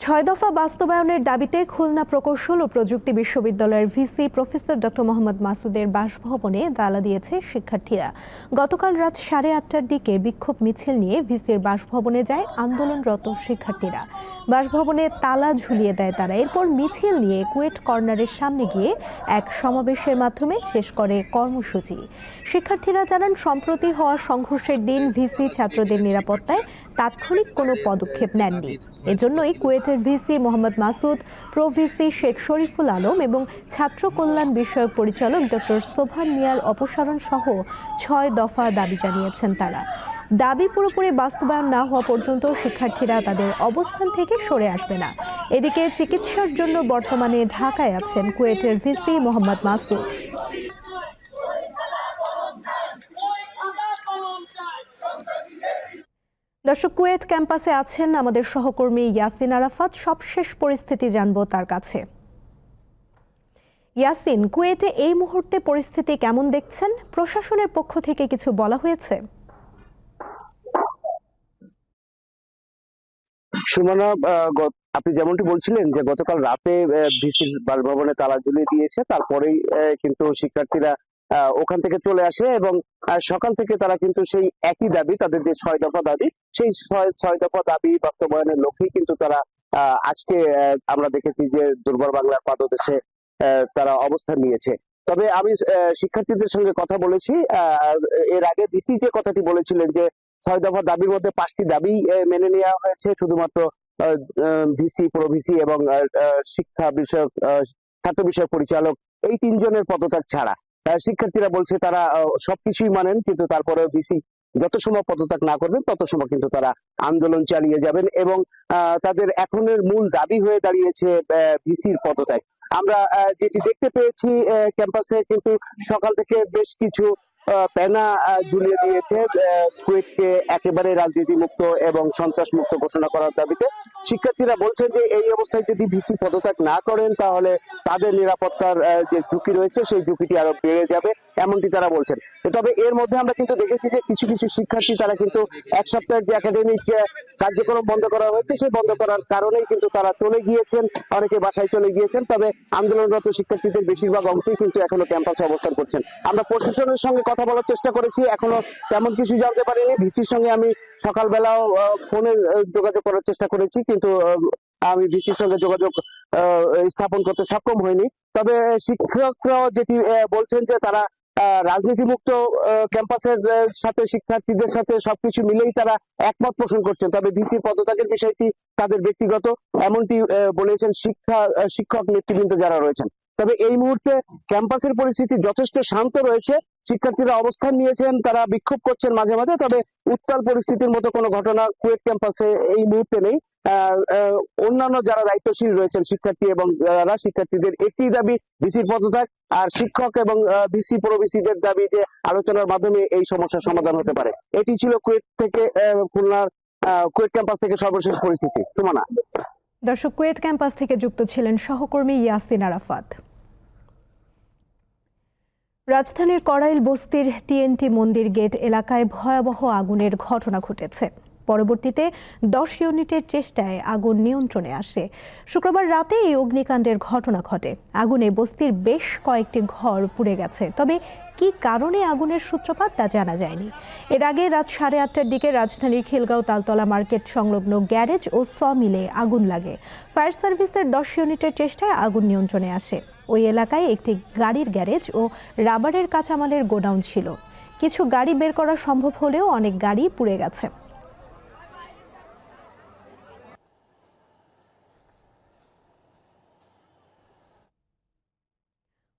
ছয় দফা বাস্তবায়নের দাবিতে খুলনা প্রকৌশল ও প্রযুক্তি বিশ্ববিদ্যালয়ের ভিসি প্রফেসর ডক্টর মোহাম্মদ মাসুদের বাসভবনে তালা দিয়েছে শিক্ষার্থীরা। গতকাল রাত সাড়ে আটটার দিকে বিক্ষোভ মিছিল নিয়ে ভিসির বাসভবনে যায় আন্দোলনরত শিক্ষার্থীরা। বাসভবনে তালা ঝুলিয়ে দেয় তারা। এরপর মিছিল নিয়ে কুয়েট কর্নারের সামনে গিয়ে এক সমাবেশের মাধ্যমে শেষ করে কর্মসূচি। শিক্ষার্থীরা জানান, সম্প্রতি হওয়া সংঘর্ষের দিন ভিসি ছাত্রদের নিরাপত্তায় তাৎক্ষণিক কোনো পদক্ষেপ নেননি। এজন্যই কুয়েটের VC Mohammad Masud, pro VC Sheikh Shariful Alam এবং ছাত্র কল্যাণ বিষয়ক পরিচালক ডক্টর সোভান মিয়ার অপসারণ সহ ছয় দফা দাবি জানিয়েছেন তারা। দাবি পুরোপুরি বাস্তবায়ন না হওয়া পর্যন্ত শিক্ষার্থীরা তাদের অবস্থান থেকে সরে আসবে না। এদিকে চিকিৎসার জন্য বর্তমানে ঢাকায় আছেন কুয়েটের ভিসি মোহাম্মদ মাসুদ। দর্শক কুয়েট ক্যাম্পাসে আছেন আমাদের সহকর্মী ইয়াসিন আরাফাত। সবশেষ পরিস্থিতি জানব তার কাছে। ইয়াসিন, কুয়েটে এই মুহূর্তে পরিস্থিতি কেমন দেখছেন? প্রশাসনের পক্ষ থেকে কিছু বলা হয়েছে? সুমনা আপনি যেমনটি বলছিলেন যে গতকাল রাতে ভিসির বাসভবনে তালা ঝুলিয়ে দিয়েছে। তারপরেই কিন্তু শিক্ষার্থীরা ওখান থেকে চলে আসে এবং সকাল থেকে তারা কিন্তু সেই একই দাবি, তাদের যে ছয় দফা দাবি, সেই ছয় ছয় দফা দাবি বাস্তবায়নের লক্ষ্যেই কিন্তু তারা আজকে আমরা দেখেছি যে দুর্বল বাংলার পাদদেশে তারা অবস্থান নিয়েছে। তবে আমি শিক্ষার্থীদের সঙ্গে কথা বলেছি এর আগে ভিসি যে কথাটি বলেছিলেন যে ছয় দফা দাবির মধ্যে পাঁচটি দাবি মেনে নেওয়া হয়েছে, শুধুমাত্র ভিসি প্রভিসি এবং শিক্ষা বিষয়ক ছাত্র বিষয়ক পরিচালক, এই তিনজনের পদত্যাগ ছাড়া। শিক্ষার্থীরা বলছে তারা সবকিছুই মানেন, কিন্তু তারপরে বিসি যত সময় পদত্যাগ না করবেন, তত সময় কিন্তু তারা আন্দোলন চালিয়ে যাবেন এবং তাদের এখনের মূল দাবি হয়ে দাঁড়িয়েছে ভিসির পদত্যাগ। আমরা যেটি দেখতে পেয়েছি ক্যাম্পাসে কিন্তু সকাল থেকে বেশ কিছু প্যানা ঝুলিয়ে দিয়েছে কুয়েতকে একেবারে রাজনীতি মুক্ত এবং সন্ত্রাস মুক্ত ঘোষণা করার দাবিতে। শিক্ষার্থীরা বলছেন যে এই অবস্থায় যদি ভিসি পদত্যাগ না করেন, তাহলে তাদের নিরাপত্তার যে ঝুঁকি রয়েছে, সেই ঝুঁকিটি আরও বেড়ে যাবে। এমনটি তারা বলছেন। তবে এর মধ্যে আমরা কিন্তু দেখেছি যে কিছু কিছু শিক্ষার্থী তারা কিন্তু এক সপ্তাহের যে একাডেমিক কার্যক্রম বন্ধ করা হয়েছে, সেই বন্ধ করার কারণেই কিন্তু তারা চলে গিয়েছেন, অনেকে বাসায় চলে গিয়েছেন। তবে আন্দোলনরত শিক্ষার্থীদের বেশিরভাগ অংশই কিন্তু এখনও ক্যাম্পাসে অবস্থান করছেন। আমরা প্রশাসনের সঙ্গে কথা বলার চেষ্টা করেছি, এখনও তেমন কিছু জানতে পারিনি। ভিসির সঙ্গে আমি সকালবেলাও ফোনে যোগাযোগ করার চেষ্টা করেছি, কিন্তু আমি ভিসির সঙ্গে যোগাযোগ স্থাপন করতে সক্ষম হইনি। তবে শিক্ষকরাও যেটি বলছেন যে তারা রাজনীতিমুক্ত আহ, ক্যাম্পাসের সাথে শিক্ষার্থীদের সাথে সবকিছু মিলেই তারা একমত পোষণ করছেন। তবে ভিসি পদত্যাগের বিষয়টি তাদের ব্যক্তিগত এমনটি বলেছেন শিক্ষা শিক্ষক নেতৃবৃন্দ যারা রয়েছেন। তবে এই মুহূর্তে ক্যাম্পাসের পরিস্থিতি যথেষ্ট শান্ত রয়েছে। শিক্ষার্থীরা অবস্থান নিয়েছেন, তারা বিক্ষোভ করছেন মাঝে মাঝে, তবে উত্তাল পরিস্থিতির মতো কোনো ঘটনা কুয়েট ক্যাম্পাসে এই মুহূর্তে নেই। অন্যান্য যারা দায়িত্বশীল রয়েছেন শিক্ষার্থী এবং যারা শিক্ষার্থীদের, একটি দাবি ভিসির পদত্যাগ আর শিক্ষক এবং ভিসি প্রভিসিদের দাবি যে আলোচনার মাধ্যমে এই সমস্যার সমাধান হতে পারে। এটি ছিল কুয়েট থেকে খুলনার কুয়েট ক্যাম্পাস থেকে সর্বশেষ পরিস্থিতি। সুমনা। দর্শক, কুয়েট ক্যাম্পাস থেকে যুক্ত ছিলেন সহকর্মী ইয়াসিন আরাফাত। রাজধানীর কড়াইল বস্তির টিএনটি মন্দির গেট এলাকায় ভয়াবহ আগুনের ঘটনা ঘটেছে। পরবর্তীতে দশ ইউনিটের চেষ্টায় আগুন নিয়ন্ত্রণে আসে। শুক্রবার রাতে এই অগ্নিকাণ্ডের ঘটনা ঘটে। আগুনে বস্তির বেশ কয়েকটি ঘর পুড়ে গেছে। তবে কি কারণে আগুনের সূত্রপাত তা জানা যায়নি। এর আগে রাত সাড়ে আটটার দিকে রাজধানীর খিলগাঁও তালতলা মার্কেট সংলগ্ন গ্যারেজ ও স মিলে আগুন লাগে। ফায়ার সার্ভিসের দশ ইউনিটের চেষ্টায় আগুন নিয়ন্ত্রণে আসে। ওই এলাকায় একটি গাড়ির গ্যারেজ ও রাবারের কাঁচামালের গোডাউন ছিল। কিছু গাড়ি বের করা সম্ভব হলেও অনেক গাড়ি পুড়ে গেছে।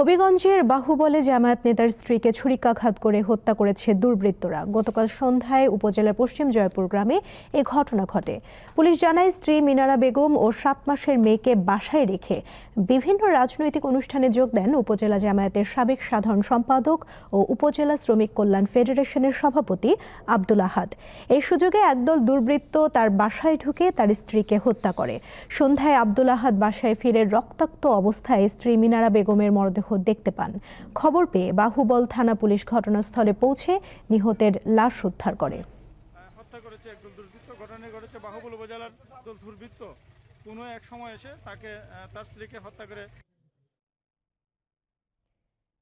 হবিগঞ্জের বাহুবলে জামায়াত নেতার স্ত্রীকে ছুরিকাঘাত করে হত্যা করেছে দুর্বৃত্তরা। গতকাল সন্ধ্যায় উপজেলার পশ্চিম জয়পুর গ্রামে এ ঘটনা ঘটে। পুলিশ জানায়, স্ত্রী মিনারা বেগম ও সাত মাসের মেয়েকে বাসায় রেখে বিভিন্ন রাজনৈতিক অনুষ্ঠানে যোগ দেন উপজেলা জামায়াতের সাবেক সাধারণ সম্পাদক ও উপজেলা শ্রমিক কল্যাণ ফেডারেশনের সভাপতি আব্দুল আহাদ। এই সুযোগে একদল দুর্বৃত্ত তার বাসায় ঢুকে তার স্ত্রীকে হত্যা করে। সন্ধ্যায় আব্দুল আহাদ বাসায় ফিরে রক্তাক্ত অবস্থায় স্ত্রী মিনারা বেগমের মরদেহ দেখতে পান। খবর পেয়ে বাহুবল থানা পুলিশ ঘটনাস্থলে পৌঁছে নিহতের লাশ উদ্ধার করে। হত্যা করেছে একদল দুর্বৃত্ত। ঘটনা ঘটেছে বাহুবল উপজেলার দুর্বৃত্ত কোনো এক সময় এসে তাকে তার স্ত্রীকে হত্যা করে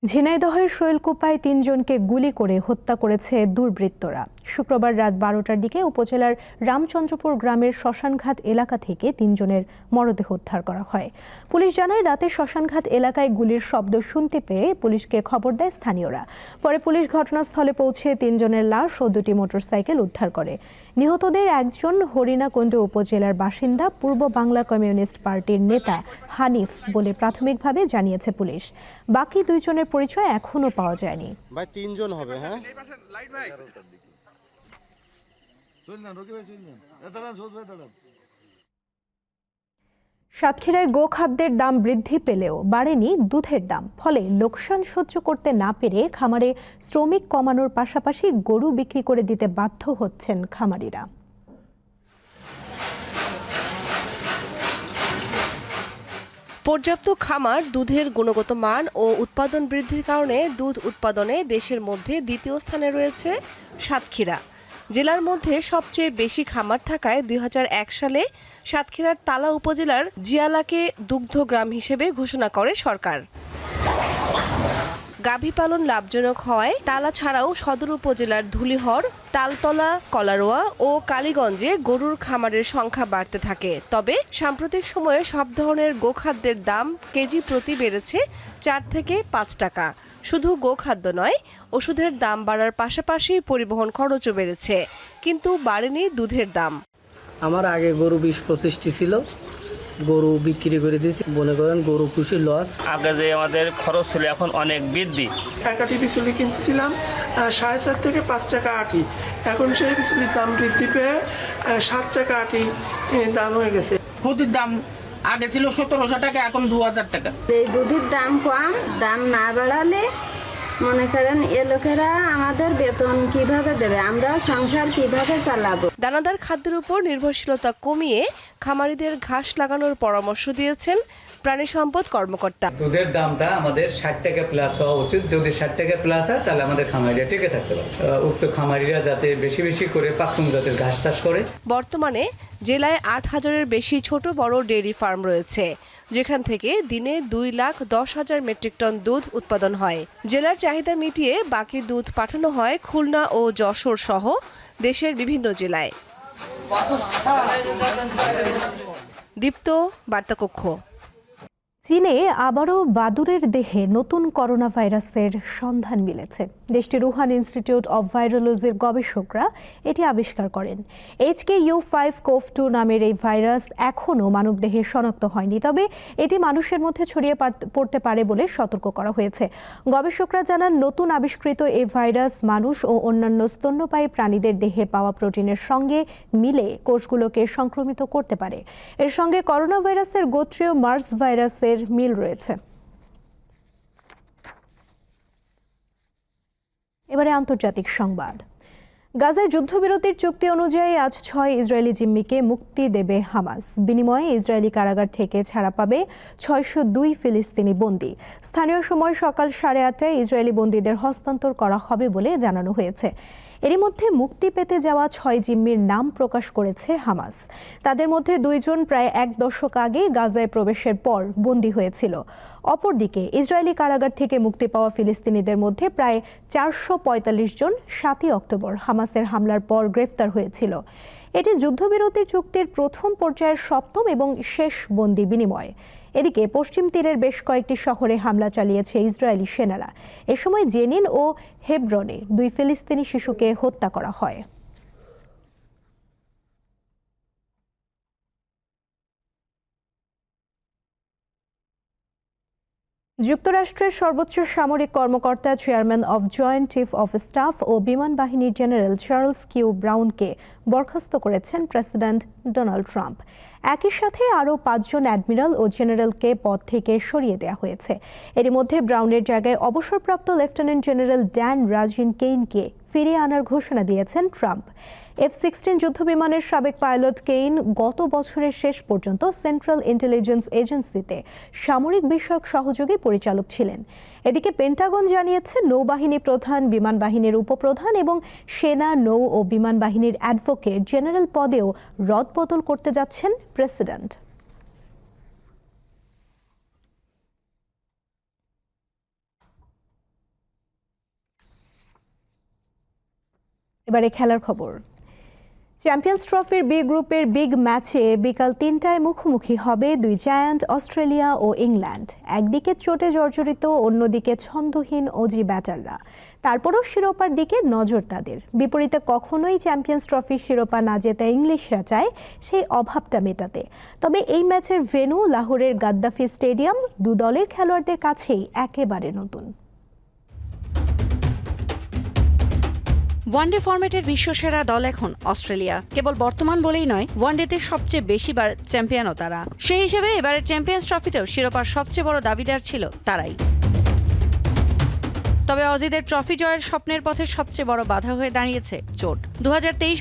ঝিনাইদহের শৈলকুপায় তিনজনকে গুলি করে হত্যা করেছে দুর্বৃত্তরা। শুক্রবার রাত বারোটার দিকে উপজেলার রামচন্দ্রপুর গ্রামের শ্মশানঘাট এলাকা থেকে তিনজনের মরদেহ উদ্ধার করা হয়। পুলিশ জানায়, রাতে শ্মশানঘাট এলাকায় গুলির শব্দ শুনতে পেয়ে পুলিশকে খবর দেয় স্থানীয়রা। পরে পুলিশ ঘটনাস্থলে পৌঁছে তিনজনের লাশ ও দুটি মোটরসাইকেল উদ্ধার করে। নিহতদের একজন হরিণাকুণ্ড উপজেলার বাসিন্দা পূর্ব বাংলা কমিউনিস্ট পার্টির নেতা হানিফ বলে প্রাথমিকভাবে জানিয়েছে পুলিশ। বাকি দুইজনের পরিচয় এখনও পাওয়া যায়নি। ভাই তিনজন হবে হ্যাঁ? চল না রকি ভাই চল না দাঁড়ান ভাই দাঁড়ান। সাতক্ষীরায় গোখাদ্যের দাম বৃদ্ধি পেলেও বাড়েনি দুধের দাম। ফলে লোকসান সহ্য করতে না পেরে খামারে শ্রমিক কমানোর পাশাপাশি গরু বিক্রি করে দিতে বাধ্য হচ্ছেন খামারিরা। পর্যাপ্ত খামার, দুধের গুণগত মান ও উৎপাদন বৃদ্ধির কারণে দুধ উৎপাদনে দেশের মধ্যে দ্বিতীয় স্থানে রয়েছে সাতক্ষীরা। জেলার মধ্যে সবচেয়ে বেশি খামার থাকায় দুই হাজার এক সালে সাতক্ষীরার তালা উপজেলার জিয়ালাকে দুগ্ধ গ্রাম হিসেবে ঘোষণা করে সরকার। গাভী পালন লাভজনক হওয়ায় তালা ছাড়াও সদর উপজেলার ধুলিহর, তালতলা, কলারোয়া ও কালীগঞ্জে গরুর খামারের সংখ্যা বাড়তে থাকে। তবে সাম্প্রতিক সময়ে সব ধরনের গোখাদ্যের দাম কেজি প্রতি বেড়েছে চার থেকে পাঁচ টাকা। শুধু গোখাদ্য নয়, ওষুধের দাম বাড়ার পাশাপাশি পরিবহন খরচও বেড়েছে, কিন্তু বাড়েনি দুধের দাম। আমার আগে গরু বিশ পঁচিশটি ছিল। গরু বিক্রি করে দিয়েছি। মনে করেন গরু খুশি লস আগে যে আমাদের খরচ ছিল এখন অনেক বৃদ্ধি। টাকাটি বিচুলি কিনতেছিলাম সাড়ে চার থেকে পাঁচ টাকা আটি। এখন সেই বিচুলির দাম বৃদ্ধি পেয়ে সাত টাকা আটি দাম হয়ে গেছে। খুদির দাম আগে ছিল সতেরোশো টাকা এখন দু হাজার টাকা। এই দুধের দাম কম দাম না বাড়ালে মনে করেন, এ লোকেরা আমাদের বেতন কীভাবে দেবে? আমরা সংসার কীভাবে চালাবো? দানাদার খাদ্যের উপর নির্ভরশীলতা কমিয়ে খামারিদের ঘাস লাগানোর পরামর্শ দিয়েছেন প্রাণী সম্পদ কর্মকর্তা। দুধের দামটা আমাদের ষাট টাকা প্লাস হওয়া উচিত। যদি ষাট টাকা প্লাস হয় তাহলে আমাদের খামারিরা টিকে থাকতে পারে উক্ত খামারিরা যাতে বেশি বেশি করে পাকচুম জাতের ঘাস চাষ করে। বর্তমানে জেলায় আট হাজারের বেশি ছোট বড় ডেয়ারি ফার্ম রয়েছে যেখান থেকে দিনে দুই লাখ দশ হাজার মেট্রিক টন দুধ উৎপাদন হয়। জেলার চাহিদা মিটিয়ে বাকি দুধ পাঠানো হয় খুলনা ও যশোর সহ দেশের বিভিন্ন জেলায়। দীপ্ত বার্তাকক্ষ। চীনে আবারও বাদুরের দেহে নতুন করোনা ভাইরাসের সন্ধান মিলেছে। দেশটির রুহান ইনস্টিটিউট অব ভাইরোলজির গবেষকরা এটি আবিষ্কার করেন। HK U five CoV two নামের এই ভাইরাস এখনও মানবদেহে শনাক্ত হয়নি, তবে এটি মানুষের মধ্যে ছড়িয়ে পড়তে পারে বলে সতর্ক করা হয়েছে। গবেষকরা জানান, নতুন আবিষ্কৃত এই ভাইরাস মানুষ ও অন্যান্য স্তন্যপায়ী প্রাণীদের দেহে পাওয়া প্রোটিনের সঙ্গে মিলে কোষগুলোকে সংক্রমিত করতে পারে। এর সঙ্গে করোনা ভাইরাসের গোত্রীয় মার্স ভাইরাসের মিল রয়েছে। এবারে আন্তর্জাতিক সংবাদ। গাজায় যুদ্ধবিরতির চুক্তি অনুযায়ী আজ ছয় ইসরায়েলি জিম্মিকে মুক্তি দেবে হামাস। বিনিময়ে ইসরায়েলি কারাগার থেকে ছাড়া পাবে ছয়শো দুই ফিলিস্তিনি বন্দী। স্থানীয় সময় সকাল সাড়ে আটটায় ইসরায়েলি বন্দীদের হস্তান্তর করা হবে বলে জানানো হয়েছে। এরই মধ্যে মুক্তি পেতে যাওয়া ছয় জিম্মির নাম প্রকাশ করেছে হামাস। তাদের মধ্যে দুইজন প্রায় এক দশক আগে গাজায় প্রবেশের পর বন্দী হয়েছিল। অপরদিকে ইসরায়েলি কারাগার থেকে মুক্তি পাওয়া ফিলিস্তিনিদের মধ্যে প্রায় চারশো পঁয়তাল্লিশ জন সাতই অক্টোবর হামাসের হামলার পর গ্রেফতার হয়েছিল। এটি যুদ্ধবিরতি চুক্তির প্রথম পর্যায়ের সপ্তম এবং শেষ বন্দি বিনিময়। এদিকে পশ্চিম তীরের বেশ কয়েকটি শহরে হামলা চালিয়েছে ইসরায়েলি সেনারা। এ সময় জেনিন ও হেব্রনে দুই ফিলিস্তিনি শিশুকে হত্যা করা হয়। যুক্তরাষ্ট্রের সর্বোচ্চ সামরিক কর্মকর্তা, chairman of joint chief of staff ও বিমান বাহিনীর জেনারেল চার্লস কিউ ব্রাউনকে বরখাস্ত করেছেন প্রেসিডেন্ট ডোনাল্ড ট্রাম্প। একই সাথে আরও পাঁচজন অ্যাডমিরাল ও জেনারেলকে পদ থেকে সরিয়ে দেওয়া হয়েছে। এরই মধ্যে ব্রাউনের জায়গায় অবসরপ্রাপ্ত লেফটেন্যান্ট জেনারেল ড্যান রাজিন কেইনকে ফিরিয়ে আনার ঘোষণা দিয়েছেন ট্রাম্প। এফ সিক্সটিন যুদ্ধবিমানের সাবেক পাইলট কেইন গত বছরের শেষ পর্যন্ত সেন্ট্রাল ইন্টেলিজেন্স এজেন্সিতে সামরিক বিষয়ক সহযোগী পরিচালক ছিলেন। এদিকে পেন্টাগন জানিয়েছে, নৌবাহিনী প্রধান বিমান বাহিনীর উপপ্রধান এবং সেনা, নৌ ও বিমান বাহিনীর অ্যাডভোকেট জেনারেল পদেও রদবদল করতে যাচ্ছেন প্রেসিডেন্ট। এবারে খেলার খবর। চ্যাম্পিয়ন্স ট্রফির বি গ্রুপের বিগ ম্যাচে বিকাল তিনটায় মুখোমুখি হবে দুই জায়ান্ট অস্ট্রেলিয়া ও ইংল্যান্ড একদিকে চোটে জর্জরিত, অন্যদিকে ছন্দহীন অজি ব্যাটাররা তারপরও শিরোপার দিকে নজর তাদের। বিপরীতে কখনোই চ্যাম্পিয়ন্স ট্রফির শিরোপা না জেতা ইংলিশরা চায় সেই অভাবটা মেটাতে। তবে এই ম্যাচের ভেন্যু লাহোরের গাদ্দাফি স্টেডিয়াম, দু দলের খেলোয়াড়দের কাছেই একেবারে নতুন। ওয়ানডে ফরম্যাটের বিশ্বসেরা দল এখন অস্ট্রেলিয়া। কেবল বর্তমান বলেই নয় ওয়ানডেতে সবচেয়ে বেশিবার চ্যাম্পিয়নও তারা। সেই হিসেবে এবারের চ্যাম্পিয়ন্স ট্রফিতেও শিরোপার সবচেয়ে বড় দাবিদার ছিল তারাই। তবে অজিদের ট্রফি জয়ের স্বপ্নের পথে সবচেয়ে বড় বাধা হয়ে দাঁড়িয়েছে চোট। দু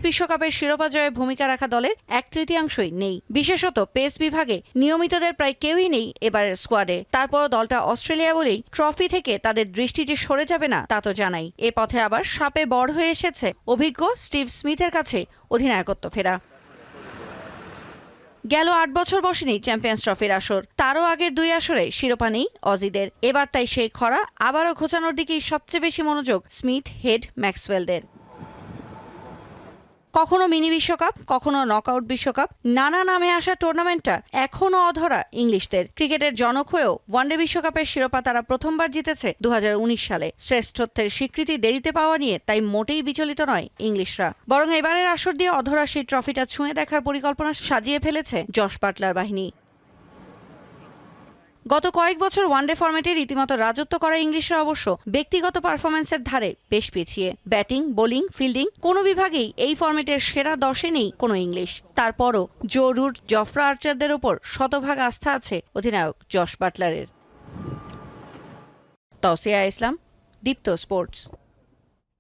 বিশ্বকাপের শিরোপা জয়ে ভূমিকা রাখা দলের এক তৃতীয়াংশই নেই। বিশেষত পেস বিভাগে নিয়মিতদের প্রায় কেউই নেই এবারের স্কোয়াডে। তারপরও দলটা অস্ট্রেলিয়া বলেই ট্রফি থেকে তাদের দৃষ্টি যে সরে যাবে না, তা তো জানাই। এ পথে আবার সাপে বড় হয়ে এসেছে অভিজ্ঞ স্টিভ স্মিথের কাছে অধিনায়কত্ব ফেরা। গেল আট বছর বসেনি চ্যাম্পিয়ন্স ট্রফির আসর। তারও আগের দুই আসরে শিরোপা নেই অজিদের। এবার তাই সেই খরা। আবারও ঘোচানোর দিকেই সবচেয়ে বেশি মনোযোগ স্মিথ হেড ম্যাক্সওয়েলদের। কখনো মিনি বিশ্বকাপ, কখনো নকআউট বিশ্বকাপ, নানা নামে আসা টুর্নামেন্টটা এখনও অধরা ইংলিশদের। ক্রিকেটের জনক হয়েও ওয়ানডে বিশ্বকাপের শিরোপা তারা প্রথমবার জিতেছে দু হাজার উনিশ সালে। শ্রেষ্ঠত্বের স্বীকৃতি দেরিতে পাওয়া নিয়ে তাই মোটেই বিচলিত নয় ইংলিশরা। বরং এবারের আসর দিয়ে অধরা সেই ট্রফিটা ছুঁয়ে দেখার পরিকল্পনা সাজিয়ে ফেলেছে জশ পাটলার বাহিনী। গত কয়েক বছর ওয়ানডে ফরম্যাটে রীতিমতো রাজত্ব করা ইংলিশরা অবশ্য ব্যক্তিগত পারফরম্যান্সের ধারে বেশ পিছিয়ে। ব্যাটিং, বোলিং, ফিল্ডিং কোনো বিভাগেই এই ফরম্যাটের সেরা দশে নেই কোনো ইংলিশ। তারপরও জো রুট, জফরা আর্চারদের ওপর শতভাগ আস্থা আছে অধিনায়ক জশ বাটলারের। তসিয়া ইসলাম, দীপ্ত স্পোর্টস।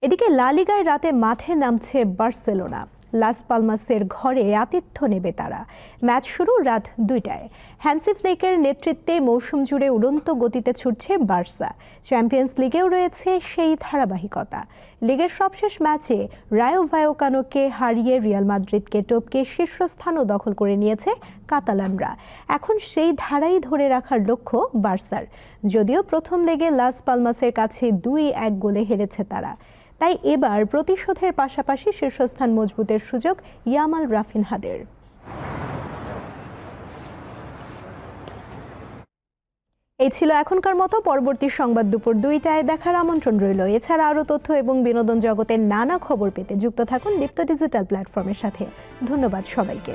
এদিকে লালিগায় রাতে মাঠে নামছে বার্সেলোনা। লাস পালমাসের ঘরে আতিথ্য নেবে তারা। ম্যাচ শুরু রাত দুইটায়। হ্যান্সি ফ্লেকের নেতৃত্বে মৌসুম জুড়ে উড়ন্ত গতিতে ছুটছে বার্সা। চ্যাম্পিয়ন্স লিগেও রয়েছে সেই ধারাবাহিকতা। লিগের সবশেষ ম্যাচে রায়ো ভায়োকানোকে হারিয়ে রিয়াল মাদ্রিদকে টপকে শীর্ষস্থানও দখল করে নিয়েছে কাতালানরা। এখন সেই ধারাই ধরে রাখার লক্ষ্য বার্সার। যদিও প্রথম লেগে লাস পালমাসের কাছে দুই এক গোলে হেরেছে তারা। তাই এবার প্রতিশোধের পাশাপাশি শীর্ষস্থান মজবুতের সুযোগ ইয়ামাল রাফিনহাদের এই ছিল এখনকার মতো, পরবর্তী সংবাদ দুপুর দুইটায় দেখার আমন্ত্রণ রইল। এছাড়া আরও তথ্য এবং বিনোদন জগতের নানা খবর পেতে যুক্ত থাকুন দীপ্ত ডিজিটাল প্ল্যাটফর্মের সাথে। ধন্যবাদ সবাইকে।